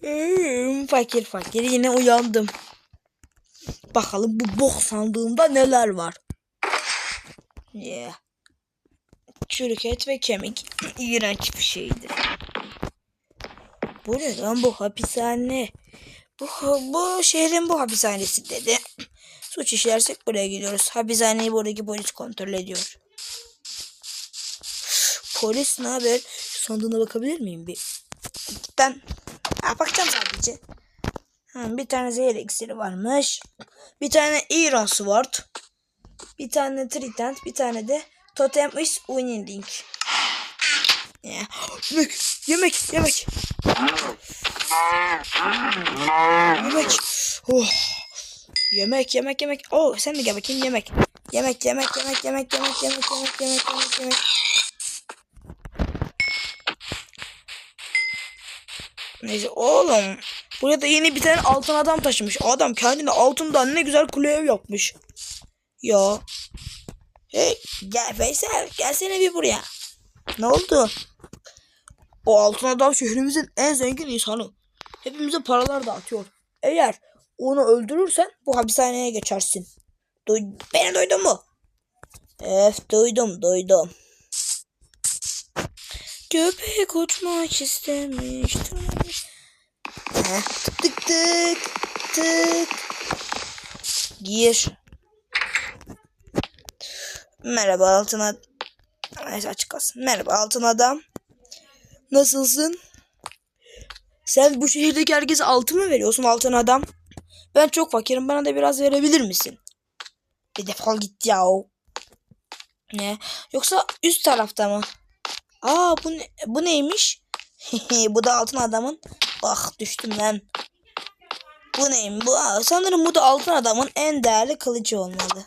Hmm, fakir fakir yine uyandım. Bakalım bu bok sandığımda neler var. Yeah. Çürük et ve kemik. İğrenç bir şeydir. Bu ne lan bu hapishane? Bu, bu şehrin bu hapishanesi dedi. Suç işlersek buraya gidiyoruz. Hapishaneyi buradaki polis kontrol ediyor. Polis ne haber? Sandığına bakabilir miyim bir? Ben ha, bakacağım sadece. Ha, bir tane zehir iksiri varmış. Bir tane İran Sword. Bir tane Trident. Bir tane de Totem is Winning Yemek, yemek, yemek. Yemek. Oh. Yemek, yemek, yemek. Oh, sen de gel bakayım yemek. Yemek, yemek, yemek, yemek, yemek, yemek, yemek, yemek, yemek, yemek. Neyse oğlum. Buraya da yeni bir tane altın adam taşımış. Adam kendine altından ne güzel kule ev yapmış. Ya. Hey gel Veysel gelsene bir buraya. Ne oldu? O altın adam şehrimizin en zengin insanı. Hepimize paralar dağıtıyor. Eğer onu öldürürsen bu hapishaneye geçersin. Duy Beni duydun mu? Evet duydum duydum. Köpek uçmak istemiştim. Heh, tık tık tık. Gir. Merhaba altın adam. Neyse açık kalsın. Merhaba altın adam. Nasılsın? Sen bu şehirdeki herkese altın mı veriyorsun altın adam? Ben çok fakirim. Bana da biraz verebilir misin? Bir defol git ya. Ne? Yoksa üst tarafta mı? Aa bu ne, bu neymiş? bu da altın adamın. Ah düştüm lan. Bu neyim? Bu sanırım bu da altın adamın en değerli kılıcı olmalı.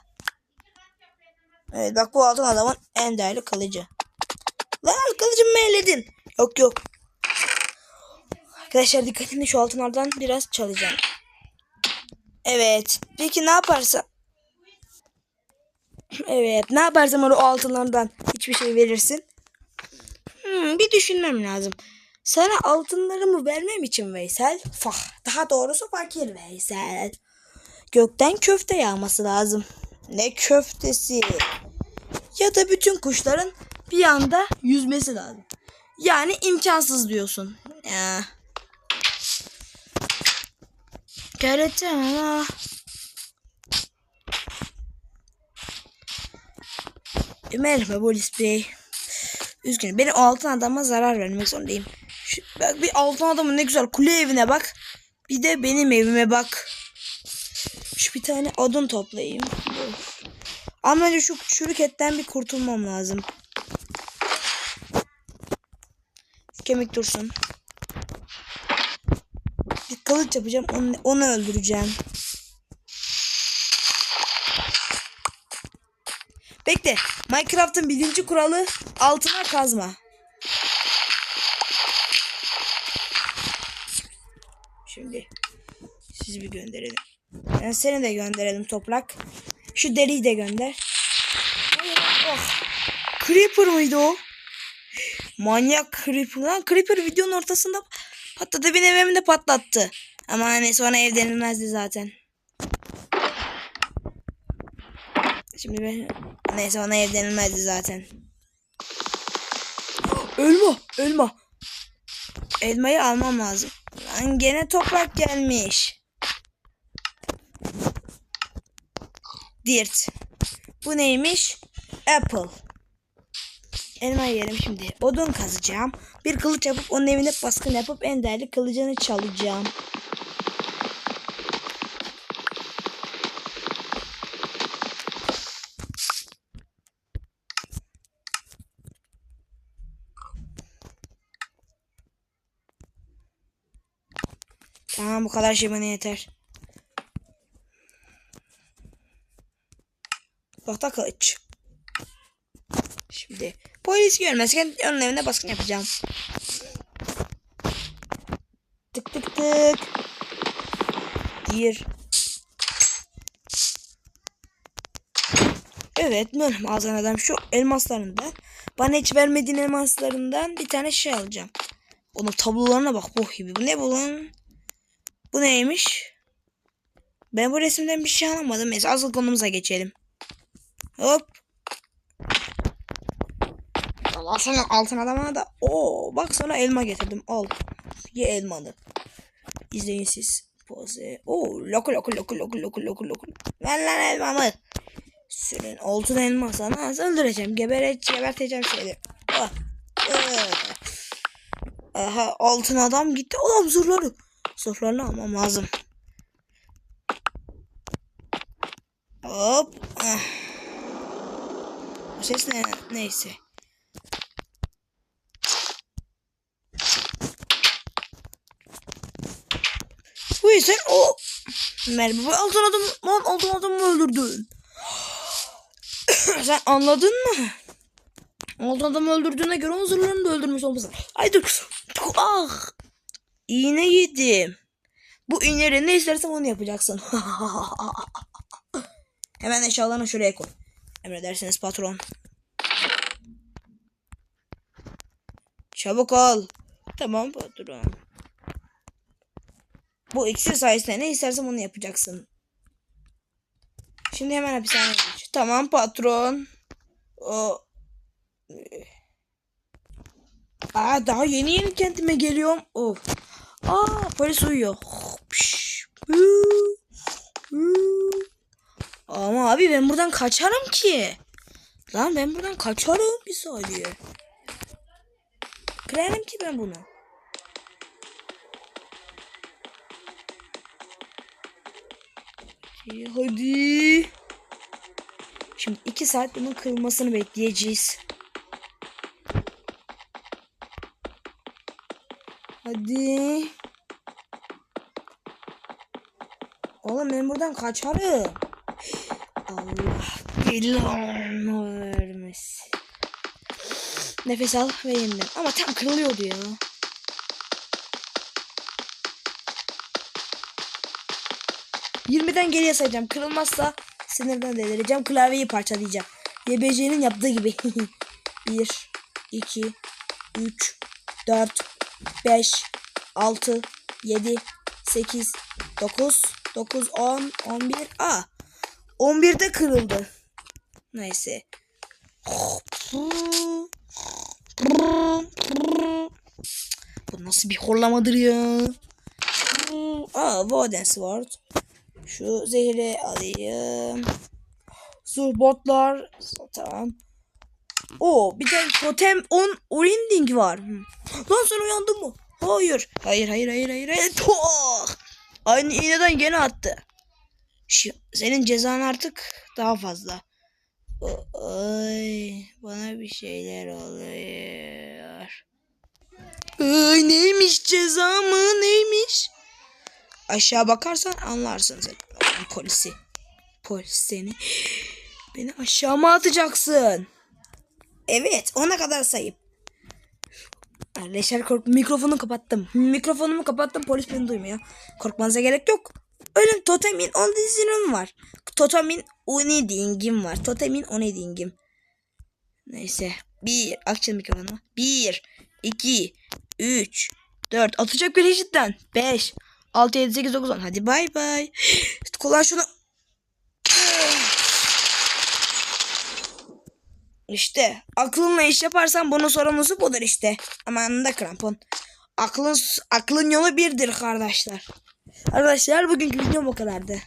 Evet bak bu altın adamın en değerli kılıcı. Lan kılıcımı mı elledin? Yok yok. Arkadaşlar dikkat edin şu altınlardan biraz çalacağım. Evet. Peki ne yaparsam? Evet. Ne yaparsam o altınlardan hiçbir şey verirsin? Hmm, bir düşünmem lazım. Sana altınlarımı vermem için Veysel. Fah, daha doğrusu fakir Veysel. Gökten köfte yağması lazım. Ne köftesi? Ya da bütün kuşların bir anda yüzmesi lazım. Yani imkansız diyorsun. Ya. Kerata. Merhaba polis bey. Üzgünüm. Benim altın adama zarar vermek zorundayım. Şu, bak bir altın adamın ne güzel kule evine bak. Bir de benim evime bak. Şu bir tane odun toplayayım. Dur. Ama önce şu çürük bir kurtulmam lazım. Kemik dursun. Bir kılıç yapacağım. Onu, onu öldüreceğim. Bekle. Minecraft'ın birinci kuralı altına kazma. Şimdi sizi bir gönderelim. Yani seni de gönderelim toprak. Şu deriyi de gönder. Oh. Creeper mıydı o? Manyak Creeper. Lan Creeper videonun ortasında patladı. Benim evimi de patlattı. Ama hani sonra ev denilmezdi zaten. Şimdi ben... Neyse ona ev denilmezdi zaten. Elma, elma. Elmayı almam lazım. Lan gene toprak gelmiş. Dirt. Bu neymiş? Apple. Elma yerim şimdi. Odun kazacağım. Bir kılıç yapıp onun evine baskın yapıp en değerli kılıcını çalacağım. Tamam bu kadar şey bana yeter. Tahta kılıç. Şimdi polis görmezken onun evine baskın yapacağım. Tık tık tık. Gir. Evet Mölhem ağzın adam şu elmaslarından bana hiç vermediğin elmaslarından bir tane şey alacağım. Onun tablolarına bak bu gibi. Bu ne bu? Bu neymiş? Ben bu resimden bir şey anlamadım. Neyse asıl konumuza geçelim. Hop. Allah sana altın adamına da. Oo bak sana elma getirdim. Al. Ye elmanı. İzleyin siz. Pose. Oo loku loku loku loku loku loku loku. Ver lan elmamı. Sürün altın elma sana az öldüreceğim. Gebere, geberteceğim seni. Ah. Ah. Aha altın adam gitti. Oğlum zırhları. Zırhlarını almam lazım. Hop. Ah. Bu ses ne? Neyse. Bu sen o bu altın adam lan altın adamı öldürdün. sen anladın mı? Altın adamı öldürdüğüne göre o zırhlarını da öldürmüş olmasın. Ay dur. Ah. İğne yedim. Bu iğneleri ne istersem onu yapacaksın. Hemen eşyalarını şuraya koy. Emredersiniz patron. Çabuk ol. Tamam patron. Bu iksir sayesinde ne istersem onu yapacaksın. Şimdi hemen hapishaneye geç. Tamam patron. O... Aa daha yeni yeni kendime geliyorum. Of. Aa polis uyuyor. Ama abi ben buradan kaçarım ki. Lan ben buradan kaçarım bir saniye. Kırarım ki ben bunu. Hadi. Şimdi iki saat bunun kırılmasını bekleyeceğiz. Hadi. Oğlum ben buradan kaçarım. Allah belanı vermesin. Nefes al ve yeniden. Ama tam kırılıyordu ya. Yirmiden geriye sayacağım. Kırılmazsa sinirden delireceğim. Klavyeyi parçalayacağım. YBC'nin yaptığı gibi. 1, 2, 3, 4, 5, 6, 7, 8, 9, 9, 10, 11. Aa, 11'de kırıldı. Neyse. Bu nasıl bir horlamadır ya? Aa, Voden Sword. Şu zehri alayım. Zurbotlar. Tamam. O bir de totem 10 orending var. Lan sen uyandın mı? Hayır. Hayır hayır hayır hayır. hayır. Aynı iğneden gene attı. Şu, senin cezan artık daha fazla. Ay, bana bir şeyler oluyor. Ay, neymiş ceza mı neymiş? Aşağı bakarsan anlarsın sen. Polisi. Polis seni. Beni aşağı mı atacaksın? Evet ona kadar sayıp. Leşer kork mikrofonu kapattım. Mikrofonumu kapattım polis beni duymuyor. Korkmanıza gerek yok. Ölüm totemin on dizinin var. Totemin oni dingim var. Totemin oni dingim. Neyse. Bir. Açın mikrofonu. Bir. iki, Üç. Dört. Atacak bir eşitten. Beş. Altı, yedi, sekiz, dokuz, on. Hadi bay bay. Kullan şunu. İşte aklınla iş yaparsan bunun sorumlusu budur işte. Aman da krampon. Aklın aklın yolu birdir kardeşler. Arkadaşlar bugünkü videom bu kadardı.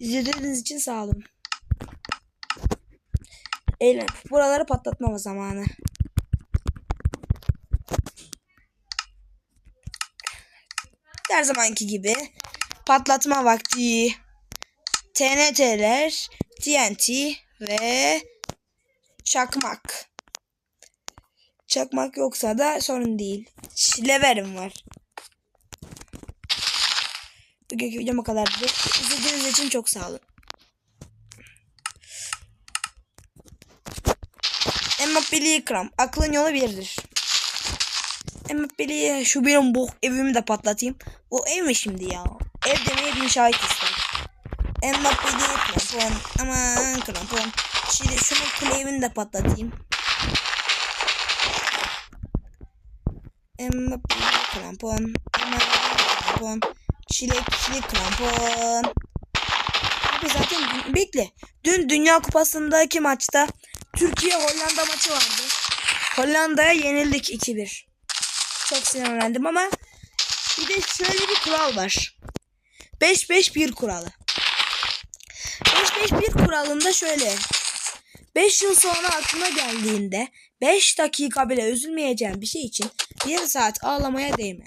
İzlediğiniz için sağ olun. Eğlen. Buraları patlatmama zamanı. Her zamanki gibi patlatma vakti. TNT'ler, TNT ve çakmak. Çakmak yoksa da sorun değil. Leverim var. Bugünkü videom bu kadardı. İzlediğiniz için çok sağ olun. Emmapeli'yi ikram. Aklın yolu birdir. Emmapeli'ye şu benim bu evimi de patlatayım. O ev mi şimdi ya? Ev demeye bin şahit ister. Emmapeli'yi krampon. Aman krampon. Şimdi şunu kulevini de patlatayım. Mbappe krampon. Aman krampon. Çilek, çilek krampon. Abi zaten bekle. Dün Dünya Kupası'ndaki maçta Türkiye Hollanda maçı vardı. Hollanda'ya yenildik 2-1. Çok sinirlendim ama bir de şöyle bir kural var. 5-5-1 kuralı. 5-5-1 kuralında şöyle. 5 yıl sonra aklına geldiğinde 5 dakika bile üzülmeyeceğin bir şey için 1 saat ağlamaya değme.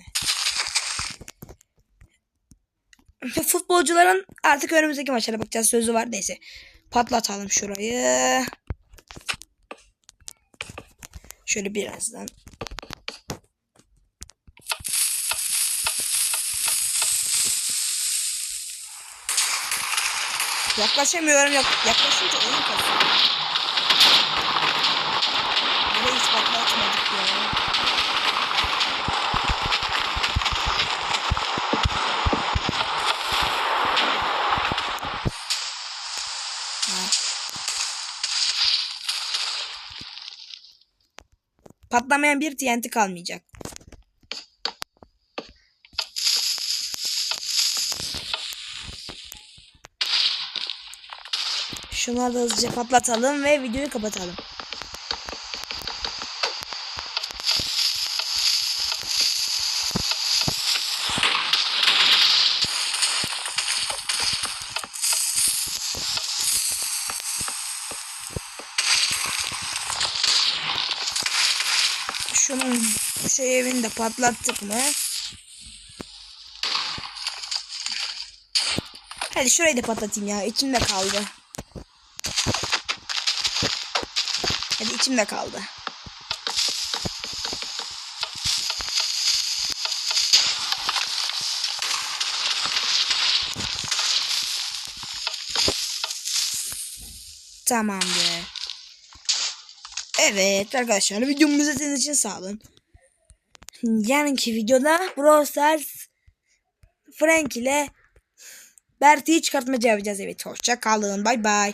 Futbolcuların artık önümüzdeki maçlara bakacağız sözü var neyse. Patlatalım şurayı. Şöyle birazdan. Yaklaşamıyorum. Yak yaklaşınca oyun kasıyor. Ya. Patlamayan bir TNT kalmayacak. Şunları da hızlıca patlatalım ve videoyu kapatalım. Şunun şey evini de patlattık mı? Hadi şurayı da patlatayım ya. İçimde kaldı. Hadi içimde kaldı. Tamamdır. Evet arkadaşlar videomu izlediğiniz için sağ olun. Yarınki videoda Brawl Stars Frank ile Bert'i çıkartmaca yapacağız. Evet hoşça kalın. Bay bay.